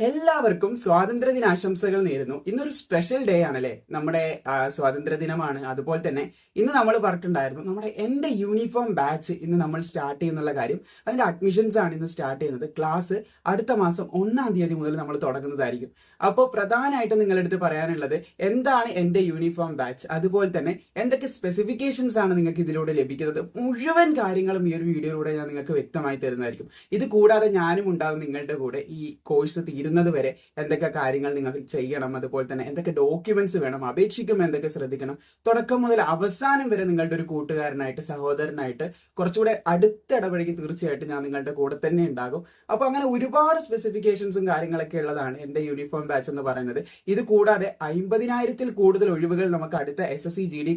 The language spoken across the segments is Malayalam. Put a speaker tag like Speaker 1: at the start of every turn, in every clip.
Speaker 1: എല്ലാവർക്കും സ്വാതന്ത്ര്യ ദിനാശംസകൾ നേരുന്നു. ഇന്നൊരു സ്പെഷ്യൽ ഡേ ആണല്ലേ? നമ്മുടെ സ്വാതന്ത്ര്യ ദിനമാണ് അതുപോലെ തന്നെ ഇന്ന് നമ്മൾ പറഞ്ഞിട്ടുണ്ടായിരുന്നു നമ്മുടെ എന്റെ യൂണിഫോം ബാച്ച് ഇന്ന് നമ്മൾ സ്റ്റാർട്ട് ചെയ്യുന്നുള്ള കാര്യം. അതിന്റെ അഡ്മിഷൻസ് ആണ് ഇന്ന് സ്റ്റാർട്ട് ചെയ്യുന്നത്. ക്ലാസ് അടുത്ത മാസം ഒന്നാം തീയതി മുതൽ നമ്മൾ തുടങ്ങുന്നതായിരിക്കും. അപ്പോൾ പ്രധാനമായിട്ടും നിങ്ങളുടെ അടുത്ത് പറയാനുള്ളത് എന്താണ് എന്റെ യൂണിഫോം ബാച്ച് അതുപോലെ തന്നെ എന്തൊക്കെ സ്പെസിഫിക്കേഷൻസ് ആണ് നിങ്ങൾക്ക് ഇതിലൂടെ ലഭിക്കുന്നത്? മുഴുവൻ കാര്യങ്ങളും ഈ ഒരു വീഡിയോയിലൂടെ ഞാൻ നിങ്ങൾക്ക് വ്യക്തമായി തരുന്നതായിരിക്കും. ഇത് കൂടാതെ ഞാനും ഉണ്ടാകും നിങ്ങളുടെ കൂടെ ഈ കോഴ്സ് തീരുന്നത് വരെ എന്തൊക്കെ കാര്യങ്ങൾ നിങ്ങൾക്ക് ചെയ്യണം അതുപോലെ തന്നെ എന്തൊക്കെ ഡോക്യുമെന്റ്സ് വേണം അപേക്ഷിക്കുമ്പോൾ എന്തൊക്കെ ശ്രദ്ധിക്കണം. തുടക്കം മുതൽ അവസാനം വരെ നിങ്ങളുടെ ഒരു കൂട്ടുകാരനായിട്ട് സഹോദരനായിട്ട് കുറച്ചുകൂടെ അടുത്ത ഇടപഴകി തീർച്ചയായിട്ടും ഞാൻ നിങ്ങളുടെ കൂടെ തന്നെ ഉണ്ടാകും. അപ്പോൾ അങ്ങനെ ഒരുപാട് സ്പെസിഫിക്കേഷൻസും കാര്യങ്ങളൊക്കെ ഉള്ളതാണ് എന്റെ യൂണിഫോം ബാച്ച് എന്ന് പറയുന്നത്. ഇത് കൂടാതെ അമ്പതിനായിരത്തിൽ കൂടുതൽ ഒഴിവുകൾ നമുക്ക് അടുത്ത S S C G D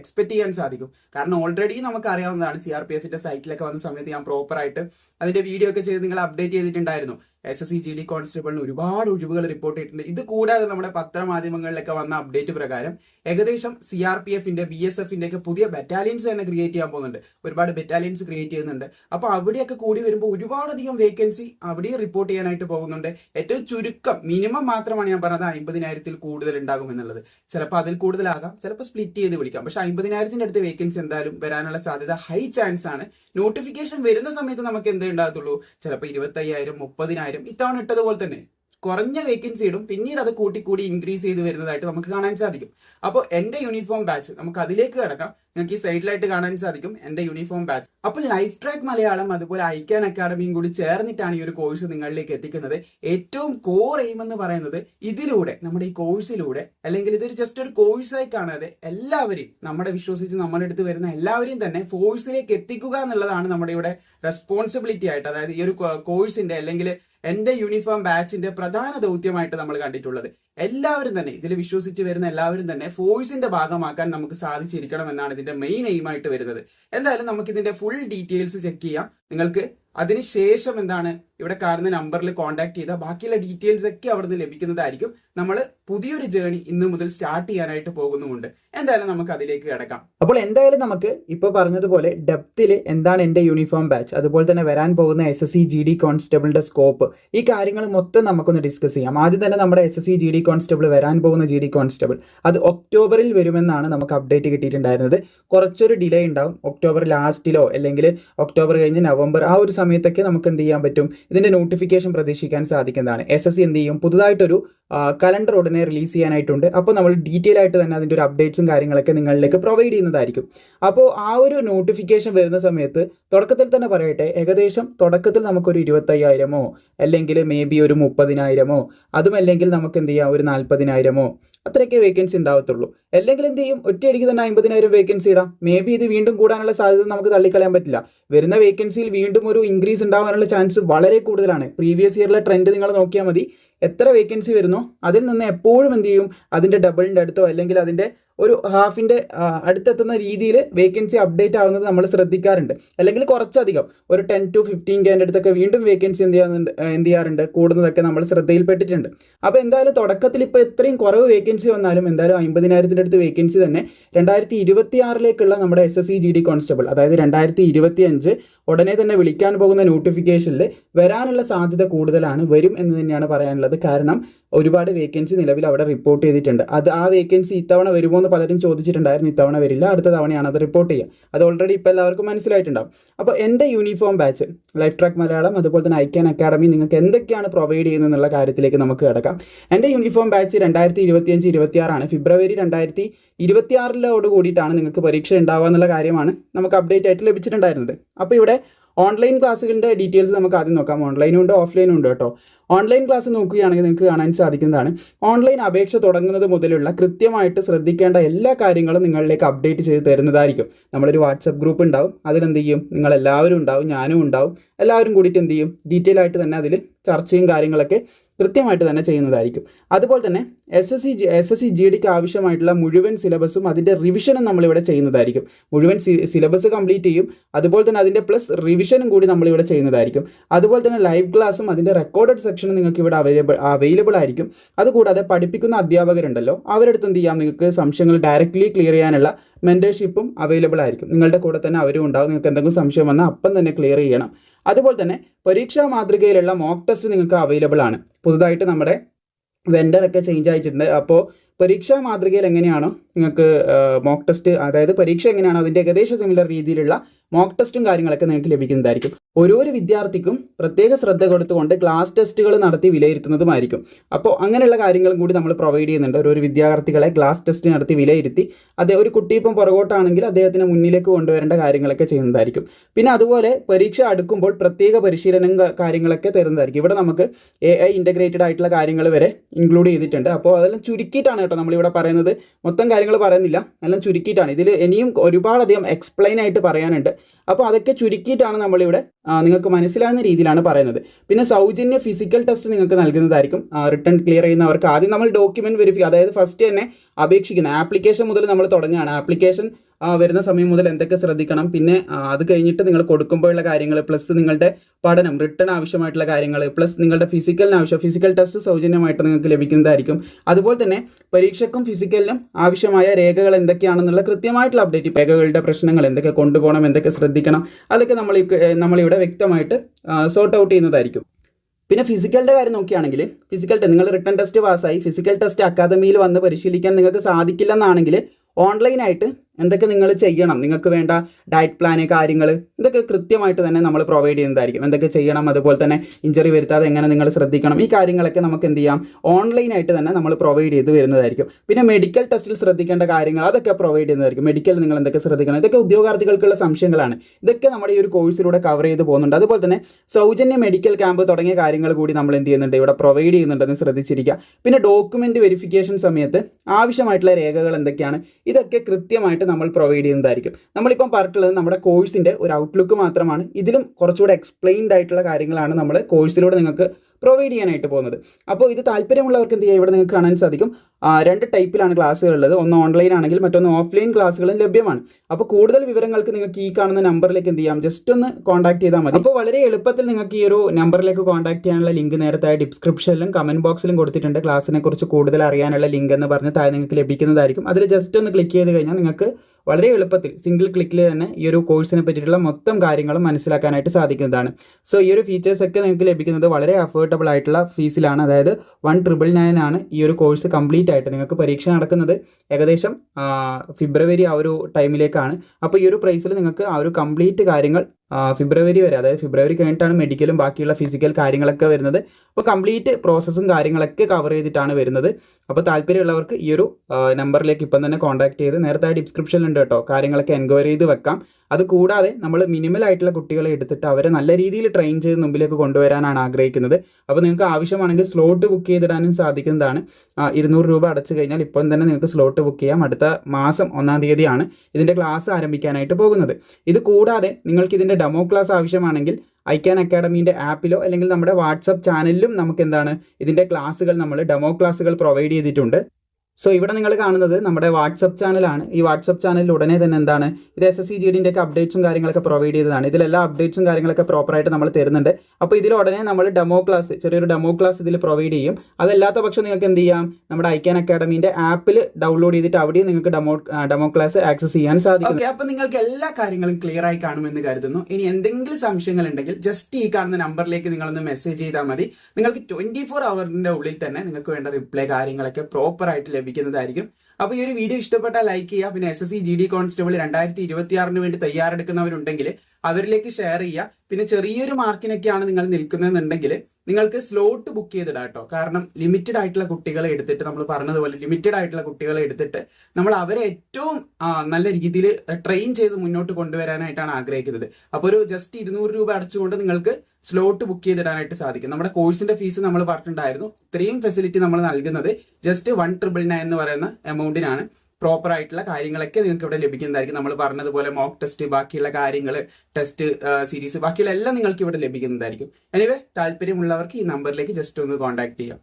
Speaker 1: expect ചെയ്യാൻ സാധിക്കും. കാരണം ഓൾറെഡി നമുക്ക് അറിയാവുന്നതാണ് സി ആർ പി എഫിന്റെ സൈറ്റിലൊക്കെ വന്ന സമയത്ത് ഞാൻ പ്രോപ്പറായിട്ട് അതിന്റെ വീഡിയോ ഒക്കെ ചെയ്ത് നിങ്ങൾ അപ്ഡേറ്റ് ചെയ്തിട്ടുണ്ടായിരുന്നു. S S C G D കോൺസ്റ്റബിളിന് ഒരുപാട് ഒഴിവുകൾ റിപ്പോർട്ട് ചെയ്തിട്ടുണ്ട്. ഇത് കൂടാതെ നമ്മുടെ പത്രമാധ്യമങ്ങളിലൊക്കെ വന്ന അപ്ഡേറ്റ് പ്രകാരം ഏകദേശം സി ആർ പി എഫിന്റെ ബി എസ് എഫിന്റെ ഒക്കെ പുതിയ ബറ്റാലിയൻസ് തന്നെ ക്രിയേറ്റ് ചെയ്യാൻ പോകുന്നുണ്ട്. ഒരുപാട് ബറ്റാലിയൻസ് ക്രിയേറ്റ് ചെയ്യുന്നുണ്ട്. അപ്പോൾ അവിടെയൊക്കെ കൂടി വരുമ്പോൾ ഒരുപാടധികം വേക്കൻസി അവിടെയും റിപ്പോർട്ട് ചെയ്യാനായിട്ട് പോകുന്നുണ്ട്. ഏറ്റവും ചുരുക്കം മിനിമം മാത്രമാണ് ഞാൻ പറഞ്ഞത് അമ്പതിനായിരത്തിൽ കൂടുതൽ ഉണ്ടാകും എന്നുള്ളത്. ചിലപ്പോൾ അതിൽ കൂടുതലാകാം ചിലപ്പോൾ സ്പ്ലിറ്റ് ചെയ്ത് വിളിക്കാം. പക്ഷെ അമ്പതിനായിരത്തിന്റെ അടുത്ത് വേക്കൻസി എന്തായാലും വരാനുള്ള സാധ്യത ഹൈ ചാൻസ് ആണ്. നോട്ടിഫിക്കേഷൻ വരുന്ന സമയത്ത് നമുക്ക് എന്തേ ഉണ്ടാകത്തുള്ളൂ? ചിലപ്പോൾ ഇരുപത്തയ്യായിരം മുപ്പതിനായിരം ഇത്തവണ ഇട്ടതുപോലെ തന്നെ. കുറഞ്ഞ വേക്കൻസി ഇടും. പിന്നീട് അത് കൂട്ടിക്കൂടി ഇൻക്രീസ് ചെയ്ത് വരുന്നതായിട്ട് നമുക്ക് കാണാൻ സാധിക്കും. അപ്പോൾ എന്റെ യൂണിഫോം ബാച്ച് നമുക്ക് അതിലേക്ക് കിടക്കാം. നിങ്ങൾക്ക് ഈ സൈഡിലായിട്ട് കാണാൻ സാധിക്കും. എന്റെ യൂണിഫോം ബാച്ച് അപ്പോൾ ലൈഫ് ട്രാക്ക് മലയാളം അതുപോലെ ഐക്യാൻ അക്കാഡമിയും കൂടി ചേർന്നിട്ടാണ് ഈ ഒരു കോഴ്സ് നിങ്ങളിലേക്ക് എത്തിക്കുന്നത്. ഏറ്റവും കോർ എയിം എന്ന് പറയുന്നത് ഇതിലൂടെ നമ്മുടെ ഈ കോഴ്സിലൂടെ അല്ലെങ്കിൽ ഇതൊരു ജസ്റ്റ് ഒരു കോഴ്സായി കാണാതെ എല്ലാവരെയും നമ്മുടെ വിശ്വസിച്ച് നമ്മുടെ അടുത്ത് വരുന്ന എല്ലാവരെയും തന്നെ ഫോഴ്സിലേക്ക് എത്തിക്കുക എന്നുള്ളതാണ് നമ്മുടെ ഇവിടെ റെസ്പോൺസിബിലിറ്റി ആയിട്ട് അതായത് ഈ ഒരു കോഴ്സിന്റെ അല്ലെങ്കിൽ എന്റെ യൂണിഫോം ബാച്ചിന്റെ പ്രധാന ദൗത്യമായിട്ട് നമ്മൾ കണ്ടിട്ടുള്ളത്. എല്ലാവരും തന്നെ ഇതിൽ വിശ്വസിച്ച് വരുന്ന എല്ലാവരും തന്നെ ഫോഴ്സിന്റെ ഭാഗമാക്കാൻ നമുക്ക് സാധിച്ചിരിക്കണം എന്നാണ് ഇതിന്റെ മെയിൻ എയിം ആയിട്ട് വരുന്നത്. എന്തായാലും നമുക്ക് ഇതിന്റെ ഫുൾ ഡീറ്റെയിൽസ് ചെക്ക് ചെയ്യാം. നിങ്ങൾക്ക് അതിനുശേഷം എന്താണ് ഇവിടെ കാണുന്ന നമ്പറിൽ കോൺടാക്ട് ചെയ്താൽ ബാക്കിയുള്ള ഡീറ്റെയിൽസ് ഒക്കെ അവിടുന്ന് ലഭിക്കുന്നതായിരിക്കും. നമ്മൾ പുതിയൊരു ജേണി ഇന്ന് മുതൽ സ്റ്റാർട്ട് ചെയ്യാനായിട്ട് പോകുന്നുമുണ്ട്. എന്തായാലും നമുക്ക് അതിലേക്ക് കിടക്കാം. അപ്പോൾ എന്തായാലും നമുക്ക് ഇപ്പോൾ പറഞ്ഞതുപോലെ ഡെപ്തിൽ എന്താണ് എന്റെ യൂണിഫോം ബാച്ച് അതുപോലെ തന്നെ വരാൻ പോകുന്ന S S C G D scope ഈ കാര്യങ്ങൾ മൊത്തം നമുക്കൊന്ന് ഡിസ്കസ് ചെയ്യാം. ആദ്യം തന്നെ നമ്മുടെ S S C G D constable വരാൻ പോകുന്ന ജി ഡി കോൺസ്റ്റബിൾ അത് ഒക്ടോബറിൽ വരുമെന്നാണ് നമുക്ക് അപ്ഡേറ്റ് കിട്ടിയിട്ടുണ്ടായിരുന്നത്. കുറച്ചൊരു ഡിലേ ഉണ്ടാവും. ഒക്ടോബർ ലാസ്റ്റിലോ അല്ലെങ്കിൽ ഒക്ടോബർ കഴിഞ്ഞ് നവംബർ ആ ഒരു സമയത്തൊക്കെ നമുക്ക് എന്ത് ചെയ്യാൻ പറ്റും? ഇതിന്റെ നോട്ടിഫിക്കേഷൻ പ്രതീക്ഷിക്കാൻ സാധിക്കുന്നതാണ്. എസ് എസ് സി എന്ത് ചെയ്യും? പുതുതായിട്ടൊരു കലണ്ടർ ഉടനെ റിലീസ് ചെയ്യാനായിട്ടുണ്ട്. അപ്പോൾ നമ്മൾ ഡീറ്റെയിൽ ആയിട്ട് തന്നെ അതിന്റെ ഒരു അപ്ഡേറ്റ്സും കാര്യങ്ങളൊക്കെ നിങ്ങളിലേക്ക് പ്രൊവൈഡ് ചെയ്യുന്നതായിരിക്കും. അപ്പോൾ ആ ഒരു നോട്ടിഫിക്കേഷൻ വരുന്ന സമയത്ത് തുടക്കത്തിൽ തന്നെ പറയട്ടെ ഏകദേശം തുടക്കത്തിൽ നമുക്കൊരു ഇരുപത്തയ്യായിരമോ അല്ലെങ്കിൽ മേ ബി ഒരു മുപ്പതിനായിരമോ അതുമല്ലെങ്കിൽ നമുക്ക് എന്ത് ചെയ്യാം? ഒരു നാൽപ്പതിനായിരമോ അത്രയൊക്കെ വേക്കൻസി ഉണ്ടാവത്തുള്ളൂ. അല്ലെങ്കിൽ എന്ത് ചെയ്യും? ഒറ്റയടിക്ക് തന്നെ അമ്പതിനായിരം വേക്കൻസി ഇടാം. മേ ബി ഇത് വീണ്ടും കൂടാനുള്ള സാധ്യത നമുക്ക് തള്ളിക്കളയാൻ പറ്റില്ല. വരുന്ന വേക്കൻസിയിൽ വീണ്ടും ഒരു ഇൻക്രീസ് ഉണ്ടാവാനുള്ള ചാൻസ് വളരെ കൂടുതലാണ്. പ്രീവിയസ് ഇയറിലെ ട്രെൻഡ് നിങ്ങൾ നോക്കിയാൽ മതി. എത്ര വേക്കൻസി വരുന്നോ? അതിൽ നിന്ന് എപ്പോഴും എന്ത് ചെയ്യും? അതിന്റെ ഡബിളിന്റെ അടുത്തോ അല്ലെങ്കിൽ അതിന്റെ ഒരു ഹാഫിന്റെ അടുത്തെത്തുന്ന രീതിയിൽ വേക്കൻസി അപ്ഡേറ്റ് ആവുന്നത് നമ്മൾ ശ്രദ്ധിക്കാറുണ്ട്. അല്ലെങ്കിൽ കുറച്ചധികം. ഒരു ടെൻ ടു ഫിഫ്റ്റീൻ കെന്റെ അടുത്തൊക്കെ വീണ്ടും വേക്കൻസി എന്ത് ചെയ്യാറുണ്ട് എന്ത് ചെയ്യാറുണ്ട്? കൂടുന്നതൊക്കെ നമ്മൾ ശ്രദ്ധയിൽപ്പെട്ടിട്ടുണ്ട്. അപ്പോൾ എന്തായാലും തുടക്കത്തിൽ ഇപ്പോൾ ഇത്രയും കുറവ് വേക്കൻസി വന്നാലും എന്തായാലും അമ്പതിനായിരത്തിന്റെ അടുത്ത് വേക്കൻസി തന്നെ രണ്ടായിരത്തി ഇരുപത്തി ആറിലേക്കുള്ള നമ്മുടെ S S C G D constable അതായത് രണ്ടായിരത്തി ഇരുപത്തി അഞ്ച് ഉടനെ തന്നെ വിളിക്കാൻ പോകുന്ന നോട്ടിഫിക്കേഷനിൽ വരാനുള്ള സാധ്യത കൂടുതലാണ് വരും എന്ന് തന്നെയാണ് പറയാനുള്ളത്. കാരണം ഒരുപാട് വേക്കൻസി നിലവിൽ അവിടെ റിപ്പോർട്ട് ചെയ്തിട്ടുണ്ട്. അത് ആ വേക്കൻസി ഇത്തവണ വരുമോ എന്ന് പലരും ചോദിച്ചിട്ടുണ്ടായിരുന്നു. ഇത്തവണ വരില്ല അടുത്ത തവണയാണ് അത് റിപ്പോർട്ട് ചെയ്യുക. അത് ഓൾറെഡി ഇപ്പോൾ എല്ലാവർക്കും മനസ്സിലായിട്ടുണ്ടാവും. അപ്പോൾ എന്റെ uniform batch life track Malayalam അതുപോലെ തന്നെ ഐക്യാൻ അക്കാഡമി നിങ്ങൾക്ക് എന്തൊക്കെയാണ് പ്രൊവൈഡ് ചെയ്യുന്നത് എന്നുള്ള കാര്യത്തിലേക്ക് നമുക്ക് കിടക്കാം. എന്റെ യൂണിഫോം ബാച്ച് രണ്ടായിരത്തി ഇരുപത്തിയഞ്ച് ഇരുപത്തിയാറാണ്. ഫെബ്രുവരി രണ്ടായിരത്തി ഇരുപത്തിയാറിലോട് കൂടിയിട്ടാണ് നിങ്ങൾക്ക് പരീക്ഷ ഉണ്ടാവുക എന്നുള്ള കാര്യമാണ് നമുക്ക് അപ്ഡേറ്റ് ആയിട്ട് ലഭിച്ചിട്ടുണ്ടായിരുന്നത്. അപ്പോൾ ഇവിടെ ഓൺലൈൻ ക്ലാസ്സുകളുടെ ഡീറ്റെയിൽസ് നമുക്ക് ആദ്യം നോക്കാം. ഓൺലൈനും ഉണ്ട് ഓഫ്ലൈനും ഉണ്ട് കേട്ടോ. ഓൺലൈൻ ക്ലാസ് നോക്കുകയാണെങ്കിൽ നിങ്ങൾക്ക് കാണാൻ സാധിക്കുന്നതാണ്. ഓൺലൈൻ അപേക്ഷ തുടങ്ങുന്നത് മുതലുള്ള കൃത്യമായിട്ട് ശ്രദ്ധിക്കേണ്ട എല്ലാ കാര്യങ്ങളും നിങ്ങളിലേക്ക് അപ്ഡേറ്റ് ചെയ്ത് തരുന്നതായിരിക്കും. നമ്മളൊരു വാട്സപ്പ് ഗ്രൂപ്പ് ഉണ്ടാവും. അതിലെന്ത് ചെയ്യും? നിങ്ങൾ എല്ലാവരും ഉണ്ടാവും ഞാനും ഉണ്ടാവും. എല്ലാവരും കൂടിയിട്ട് എന്ത് ചെയ്യും? ഡീറ്റെയിൽ ആയിട്ട് തന്നെ അതിൽ ചർച്ചയും കാര്യങ്ങളൊക്കെ കൃത്യമായിട്ട് തന്നെ ചെയ്യുന്നതായിരിക്കും. അതുപോലെ തന്നെ S S C G S S C G ഡിക്ക് ആവശ്യമായിട്ടുള്ള മുഴുവൻ സിലബസും അതിന്റെ റിവിഷനും നമ്മളിവിടെ ചെയ്യുന്നതായിരിക്കും. മുഴുവൻ സിലബസ് കംപ്ലീറ്റ് ചെയ്യും. അതുപോലെ തന്നെ അതിന്റെ പ്ലസ് റിവിഷനും കൂടി നമ്മളിവിടെ ചെയ്യുന്നതായിരിക്കും. അതുപോലെ തന്നെ ലൈവ് ക്ലാസ്സും അതിന്റെ റെക്കോർഡഡ് സെക്ഷനും നിങ്ങൾക്ക് ഇവിടെ അവൈലബിൾ അവൈലബിൾ ആയിരിക്കും. അതുകൂടാതെ പഠിപ്പിക്കുന്ന അധ്യാപകരുണ്ടല്ലോ അവരടുത്ത് എന്ത് ചെയ്യാം? നിങ്ങൾക്ക് സംശയങ്ങൾ ഡയറക്റ്റ്ലി ക്ലിയർ ചെയ്യാനുള്ള മെന്റർഷിപ്പും അവൈലബിൾ ആയിരിക്കും. നിങ്ങളുടെ കൂടെ തന്നെ അവരും ഉണ്ടാവും. നിങ്ങൾക്ക് എന്തെങ്കിലും സംശയം വന്നാൽ അപ്പം തന്നെ ക്ലിയർ ചെയ്യണം. അതുപോലെ തന്നെ പരീക്ഷാ മാതൃകയിലുള്ള മോക്ക് ടെസ്റ്റ് നിങ്ങൾക്ക് അവൈലബിൾ ആണ്. പുതുതായിട്ട് നമ്മുടെ വെൻഡറൊക്കെ ചേഞ്ച് ആയിട്ടുണ്ട്. അപ്പോൾ പരീക്ഷാ മാതൃകയിൽ എങ്ങനെയാണോ നിങ്ങൾക്ക് മോക്ക് ടെസ്റ്റ് അതായത് പരീക്ഷ എങ്ങനെയാണോ അതിന്റെ ഏകദേശം സിമിലർ രീതിയിലുള്ള മോക്ക് ടെസ്റ്റും കാര്യങ്ങളൊക്കെ നിങ്ങൾക്ക് ലഭിക്കുന്നതായിരിക്കും. ഓരോരോ വിദ്യാർത്ഥിക്കും പ്രത്യേക ശ്രദ്ധ കൊടുത്തുകൊണ്ട് ക്ലാസ് ടെസ്റ്റുകൾ നടത്തി വിലയിരുത്തുന്നതുമായിരിക്കും. അപ്പോൾ അങ്ങനെയുള്ള കാര്യങ്ങളും കൂടി നമ്മൾ പ്രൊവൈഡ് ചെയ്യുന്നുണ്ട്. ഓരോ വിദ്യാർത്ഥികളെ ക്ലാസ് ടെസ്റ്റ് നടത്തി വിലയിരുത്തി അതേ ഒരു കുട്ടി ഇപ്പം പുറകോട്ടാണെങ്കിൽ അദ്ദേഹത്തിന് മുന്നിലേക്ക് കൊണ്ടുവരേണ്ട കാര്യങ്ങളൊക്കെ ചെയ്യുന്നതായിരിക്കും. പിന്നെ അതുപോലെ പരീക്ഷ അടുക്കുമ്പോൾ പ്രത്യേക പരിശീലനം കാര്യങ്ങളൊക്കെ തരുന്നതായിരിക്കും. ഇവിടെ നമുക്ക് എ ഐ ഇന്റഗ്രേറ്റഡ് ആയിട്ടുള്ള കാര്യങ്ങൾ വരെ ഇൻക്ലൂഡ് ചെയ്തിട്ടുണ്ട്. അപ്പോൾ അതെല്ലാം ചുരുക്കിയിട്ടാണ് കേട്ടോ നമ്മളിവിടെ പറയുന്നത്. മൊത്തം കാര്യങ്ങൾ പറയുന്നില്ല. എല്ലാം ചുരുക്കിയിട്ടാണ്. ഇതിൽ ഇനിയും ഒരുപാടധികം എക്സ്പ്ലെയിൻ ആയിട്ട് പറയാനുണ്ട്. അപ്പോൾ അതൊക്കെ ചുരുക്കിയിട്ടാണ് നമ്മളിവിടെ നിങ്ങൾക്ക് മനസ്സിലാകുന്ന രീതിയിലാണ് പറയുന്നത്. പിന്നെ സൗജന്യ ഫിസിക്കൽ ടെസ്റ്റ് നിങ്ങൾക്ക് നൽകുന്നതായിരിക്കും. റിട്ടേൺ ക്ലിയർ ചെയ്യുന്നവർക്ക് ആദ്യം നമ്മൾ ഡോക്യുമെന്റ് വെരിഫൈ അതായത് ഫസ്റ്റ് തന്നെ അപേക്ഷിക്കുന്ന ആപ്ലിക്കേഷൻ മുതൽ നമ്മൾ തുടങ്ങുകയാണ്. ആപ്ലിക്കേഷൻ വരുന്ന സമയം മുതൽ എന്തൊക്കെ ശ്രദ്ധിക്കണം? പിന്നെ ആ, അത് കഴിഞ്ഞിട്ട് നിങ്ങൾ കൊടുക്കുമ്പോഴുള്ള കാര്യങ്ങൾ പ്ലസ് നിങ്ങളുടെ പഠനം റിട്ടേൺ ആവശ്യമായിട്ടുള്ള കാര്യങ്ങൾ പ്ലസ് നിങ്ങളുടെ ഫിസിക്കലിന് ആവശ്യം ഫിസിക്കൽ ടെസ്റ്റ് സൗജന്യമായിട്ട് നിങ്ങൾക്ക് ലഭിക്കുന്നതായിരിക്കും. അതുപോലെ തന്നെ പരീക്ഷയ്ക്കും ഫിസിക്കലിനും ആവശ്യമായ രേഖകൾ എന്തൊക്കെയാണെന്നുള്ള കൃത്യമായിട്ടുള്ള അപ്ഡേറ്റ് രേഖകളുടെ പ്രശ്നങ്ങൾ എന്തൊക്കെ കൊണ്ടുപോകണം എന്തൊക്കെ ശ്രദ്ധിക്കണം അതൊക്കെ നമ്മൾ നമ്മളിവിടെ വ്യക്തമായിട്ട് സോർട്ട് ഔട്ട് ചെയ്യുന്നതായിരിക്കും. പിന്നെ ഫിസിക്കലിന്റെ കാര്യം നോക്കുകയാണെങ്കിൽ ഫിസിക്കൽ നിങ്ങൾ റിട്ടേൺ ടെസ്റ്റ് പാസ്സായി ഫിസിക്കൽ ടെസ്റ്റ് അക്കാദമിയിൽ വന്ന് പരിശീലിക്കാൻ നിങ്ങൾക്ക് സാധിക്കില്ലെന്നാണെങ്കിൽ ഓൺലൈനായിട്ട് എന്തൊക്കെ നിങ്ങൾ ചെയ്യണം? നിങ്ങൾക്ക് വേണ്ട ഡയറ്റ് പ്ലാന് കാര്യങ്ങൾ ഇതൊക്കെ കൃത്യമായിട്ട് തന്നെ നമ്മൾ പ്രൊവൈഡ് ചെയ്യുന്നതായിരിക്കും. എന്തൊക്കെ ചെയ്യണം? അതുപോലെ തന്നെ ഇഞ്ചറി വരുത്താതെ എങ്ങനെ നിങ്ങൾ ശ്രദ്ധിക്കണം? ഈ കാര്യങ്ങളൊക്കെ നമുക്ക് എന്ത് ചെയ്യാം? ഓൺലൈനായിട്ട് തന്നെ നമ്മൾ പ്രൊവൈഡ് ചെയ്ത് വരുന്നതായിരിക്കും. പിന്നെ മെഡിക്കൽ ടെസ്റ്റിൽ ശ്രദ്ധിക്കേണ്ട കാര്യങ്ങൾ അതൊക്കെ പ്രൊവൈഡ് ചെയ്യുന്നതായിരിക്കും. മെഡിക്കൽ നിങ്ങൾ എന്തൊക്കെ ശ്രദ്ധിക്കണം? ഇതൊക്കെ ഉദ്യോഗാർത്ഥികൾക്കുള്ള സംശയങ്ങളാണ്. ഇതൊക്കെ നമ്മുടെ ഈ ഒരു കോഴ്സിലൂടെ കവർ ചെയ്ത് പോകുന്നുണ്ട്. അതുപോലെ തന്നെ സൗജന്യ മെഡിക്കൽ ക്യാമ്പ് തുടങ്ങിയ കാര്യങ്ങൾ കൂടി നമ്മൾ എന്ത് ചെയ്യുന്നുണ്ട്? ഇവിടെ പ്രൊവൈഡ് ചെയ്യുന്നുണ്ടെന്ന് ശ്രദ്ധിച്ചിരിക്കുക. പിന്നെ ഡോക്യുമെന്റ് വെരിഫിക്കേഷൻ സമയത്ത് ആവശ്യമായിട്ടുള്ള രേഖകൾ എന്തൊക്കെയാണ്? ഇതൊക്കെ കൃത്യമായിട്ട് നമ്മൾ പ്രൊവൈഡ് ചെയ്യുന്നതായിരിക്കും. നമ്മളിപ്പം പറഞ്ഞിട്ടുള്ളത് നമ്മുടെ കോഴ്സിന്റെ ഒരു ഔട്ട്ലുക്ക് മാത്രമാണ്. ഇതിലും കുറച്ചുകൂടെ എക്സ്പ്ലെയിൻഡ് ആയിട്ടുള്ള കാര്യങ്ങളാണ് നമ്മൾ കോഴ്സിലൂടെ നിങ്ങൾക്ക് പ്രൊവൈഡ് ചെയ്യാനായിട്ട് പോകുന്നത്. അപ്പോൾ ഇത് താല്പര്യമുള്ളവർക്ക് എന്ത് ചെയ്യുക ഇവിടെ നിങ്ങൾക്ക് കാണാൻ സാധിക്കും. രണ്ട് ടൈപ്പിലാണ് ക്ലാസ്സുകൾ ഉള്ളത്. ഒന്ന് ഓൺലൈൻ ആണെങ്കിൽ മറ്റൊന്ന് ഓഫ്ലൈൻ ക്ലാസ്സുകളും ലഭ്യമാണ്. അപ്പോൾ കൂടുതൽ വിവരങ്ങൾക്ക് നിങ്ങൾക്ക് ഈ കാണുന്ന നമ്പറിലേക്ക് എന്ത് ചെയ്യാം? ജസ്റ്റ് ഒന്ന് കോൺടാക്ട് ചെയ്താൽ മതി. അപ്പോൾ വളരെ എളുപ്പത്തിൽ നിങ്ങൾക്ക് ഈ ഒരു നമ്പറിലേക്ക് കോൺടാക്ട് ചെയ്യാനുള്ള ലിങ്ക് നേരത്തെ ഡിസ്ക്രിപ്ഷനിലും കമന്റ് ബോക്സിലും കൊടുത്തിട്ടുണ്ട്. ക്ലാസ്സിനെ കുറിച്ച് കൂടുതൽ അറിയാനുള്ള ലിങ്ക് എന്ന് പറഞ്ഞ് താഴെ നിങ്ങൾക്ക് ലഭിക്കുന്നതായിരിക്കും. അതിൽ ജസ്റ്റ് ഒന്ന് ക്ലിക്ക് ചെയ്ത് കഴിഞ്ഞാൽ നിങ്ങൾക്ക് വളരെ എളുപ്പത്തിൽ സിംഗിൾ ക്ലിക്കിൽ തന്നെ ഈ ഒരു കോഴ്സിനെ പറ്റിയിട്ടുള്ള മൊത്തം കാര്യങ്ങളും മനസ്സിലാക്കാനായിട്ട് സാധിക്കുന്നതാണ്. സോ ഈ ഒരു ഫീച്ചേഴ്സൊക്കെ നിങ്ങൾക്ക് ലഭിക്കുന്നത് വളരെ അഫോർഡബിൾ ആയിട്ടുള്ള ഫീസിലാണ് അതായത് വൺ ട്രിപ്പിൾ നയൻ ആണ് ഈ ഒരു കോഴ്സ് കംപ്ലീറ്റ് ആയിട്ട് നിങ്ങൾക്ക് പരീക്ഷ നടക്കുന്നത്. ഏകദേശം ഫെബ്രുവരി ആ ഒരു ടൈമിലേക്കാണ് അപ്പോൾ ഈ ഒരു പ്രൈസിൽ നിങ്ങൾക്ക് ആ ഒരു കംപ്ലീറ്റ് കാര്യങ്ങൾ ഫെബ്രുവരി വരെ അതായത് ഫെബ്രുവരി കഴിഞ്ഞിട്ടാണ് മെഡിക്കലും ബാക്കിയുള്ള ഫിസിക്കൽ കാര്യങ്ങളൊക്കെ വരുന്നത്. അപ്പോൾ കംപ്ലീറ്റ് പ്രോസസ്സും കാര്യങ്ങളൊക്കെ കവർ ചെയ്തിട്ടാണ് വരുന്നത്. അപ്പോൾ താല്പര്യമുള്ളവർക്ക് ഈ ഒരു നമ്പറിലേക്ക് ഇപ്പം തന്നെ കോൺടാക്ട് ചെയ്ത് നേരത്തെ ഡിസ്ക്രിപ്ഷനിലുണ്ട് കേട്ടോ. കാര്യങ്ങളൊക്കെ എൻക്വയറി ചെയ്ത് വെക്കാം. അത് കൂടാതെ നമ്മൾ മിനിമൽ ആയിട്ടുള്ള കുട്ടികളെ എടുത്തിട്ട് അവരെ നല്ല രീതിയിൽ ട്രെയിൻ ചെയ്ത് മുമ്പിലേക്ക് കൊണ്ടുവരാനാണ് ആഗ്രഹിക്കുന്നത്. അപ്പോൾ നിങ്ങൾക്ക് ആവശ്യമാണെങ്കിൽ സ്ലോട്ട് ബുക്ക് ചെയ്തിടാനും സാധിക്കുന്നതാണ്. ഇരുന്നൂറ് രൂപ അടച്ചു കഴിഞ്ഞാൽ ഇപ്പം തന്നെ നിങ്ങൾക്ക് സ്ലോട്ട് ബുക്ക് ചെയ്യാം. അടുത്ത മാസം ഒന്നാം തീയതിയാണ് ഇതിന്റെ ക്ലാസ് ആരംഭിക്കാനായിട്ട് പോകുന്നത്. ഇത് കൂടാതെ നിങ്ങൾക്ക് ഇതിന്റെ ഡെമോ ക്ലാസ് ആവശ്യമാണെങ്കിൽ ഐക്യാൻ അക്കാഡമീന്റെ ആപ്പിലോ അല്ലെങ്കിൽ നമ്മുടെ വാട്സപ്പ് ചാനലിലും നമുക്ക് എന്താണ് ഇതിന്റെ ക്ലാസ്സുകൾ നമ്മൾ ഡെമോ ക്ലാസ്സുകൾ പ്രൊവൈഡ് ചെയ്തിട്ടുണ്ട്. സോ ഇവിടെ നിങ്ങൾ കാണുന്നത് നമ്മുടെ വാട്സപ്പ് ചാനലാണ്. ഈ വാട്സപ്പ് ചാനലിൽ ഉടനെ തന്നെ എന്താണ്? ഇത് എസ് എസ് സി ജി ഡിന്റെ ഒക്കെ അപ്ഡേറ്റ്സും കാര്യങ്ങളൊക്കെ പ്രൊവൈഡ് ചെയ്തതാണ്. ഇതിലെല്ലാ അപ്ഡേറ്റ്സും കാര്യങ്ങളൊക്കെ പ്രോപ്പറായിട്ട് നമ്മൾ തരുന്നുണ്ട്. അപ്പോൾ ഇതിൽ ഉടനെ നമ്മൾ ഡെമോ ക്ലാസ് ചെറിയൊരു ഡെമോ ക്ലാസ് ഇതിൽ പ്രൊവൈഡ് ചെയ്യും. അതല്ലാത്ത പക്ഷം നിങ്ങൾക്ക് എന്ത് ചെയ്യാം? നമ്മുടെ ഐക്യാൻ അക്കാഡമീന്റെ ആപ്പിൽ ഡൗൺലോഡ് ചെയ്തിട്ട് അവിടെയും നിങ്ങൾക്ക് ഡെമോ ഡെമോ ക്ലാസ് ആക്സസ് ചെയ്യാൻ സാധിക്കും. ഓക്കെ അപ്പോൾ നിങ്ങൾക്ക് എല്ലാ കാര്യങ്ങളും ക്ലിയർ ആയി കാണുമെന്ന് കരുതുന്നു. ഇനി എന്തെങ്കിലും സംശയങ്ങൾ ഉണ്ടെങ്കിൽ ജസ്റ്റ് ഈ കാണുന്ന നമ്പറിലേക്ക് നിങ്ങളൊന്ന് മെസ്സേജ് ചെയ്താൽ മതി. നിങ്ങൾക്ക് ട്വന്റി ഫോർ അവറിന്റെ ഉള്ളിൽ തന്നെ നിങ്ങൾക്ക് വേണ്ട റിപ്ലൈ കാര്യങ്ങളൊക്കെ പ്രോപ്പർ ആയിട്ട് ലഭിക്കുന്നതായിരിക്കും. അപ്പോൾ ഈ ഒരു വീഡിയോ ഇഷ്ടപ്പെട്ടാൽ ലൈക്ക് ചെയ്യുക. പിന്നെ S S C G D constable രണ്ടായിരത്തി ഇരുപത്തി ആറിന് വേണ്ടി തയ്യാറെടുക്കുന്നവരുണ്ടെങ്കിൽ അവരിലേക്ക് ഷെയർ ചെയ്യുക. പിന്നെ ചെറിയൊരു മാർക്കിനൊക്കെയാണ് നിങ്ങൾ നിൽക്കുന്നതെന്നുണ്ടെങ്കിൽ നിങ്ങൾക്ക് സ്ലോട്ട് ബുക്ക് ചെയ്തിടാം കേട്ടോ. കാരണം ലിമിറ്റഡ് ആയിട്ടുള്ള കുട്ടികളെ എടുത്തിട്ട് നമ്മൾ പറഞ്ഞതുപോലെ ലിമിറ്റഡ് ആയിട്ടുള്ള കുട്ടികളെ എടുത്തിട്ട് നമ്മൾ അവരെ ഏറ്റവും നല്ല രീതിയിൽ ട്രെയിൻ ചെയ്ത് മുന്നോട്ട് കൊണ്ടുവരാനായിട്ടാണ് ആഗ്രഹിക്കുന്നത്. അപ്പോൾ ഒരു ജസ്റ്റ് ഇരുന്നൂറ് രൂപ അടച്ചുകൊണ്ട് നിങ്ങൾക്ക് സ്ലോട്ട് ബുക്ക് ചെയ്തിടാനായിട്ട് സാധിക്കും. നമ്മുടെ കോഴ്സിന്റെ ഫീസ് നമ്മൾ പറഞ്ഞിട്ടുണ്ടായിരുന്നു. ഇത്രയും ഫെസിലിറ്റി നമ്മൾ നൽകുന്നത് ജസ്റ്റ് വൺ ട്രിപ്പിൾ നയൻ എന്ന് പറയുന്ന എമൗണ്ടിനാണ് പ്രോപ്പർ ആയിട്ടുള്ള കാര്യങ്ങളൊക്കെ നിങ്ങൾക്ക് ഇവിടെ ലഭിക്കുന്നതായിരിക്കും. നമ്മൾ പറഞ്ഞതുപോലെ മോക്ക് ടെസ്റ്റ് ബാക്കിയുള്ള കാര്യങ്ങൾ ടെസ്റ്റ് സീരീസ് ബാക്കിയുള്ള എല്ലാം നിങ്ങൾക്ക് ഇവിടെ ലഭിക്കുന്നതായിരിക്കും. എനിവേ താല്പര്യമുള്ളവർക്ക് ഈ നമ്പറിലേക്ക് ജസ്റ്റ് ഒന്ന് കോൺടാക്ട് ചെയ്യാം.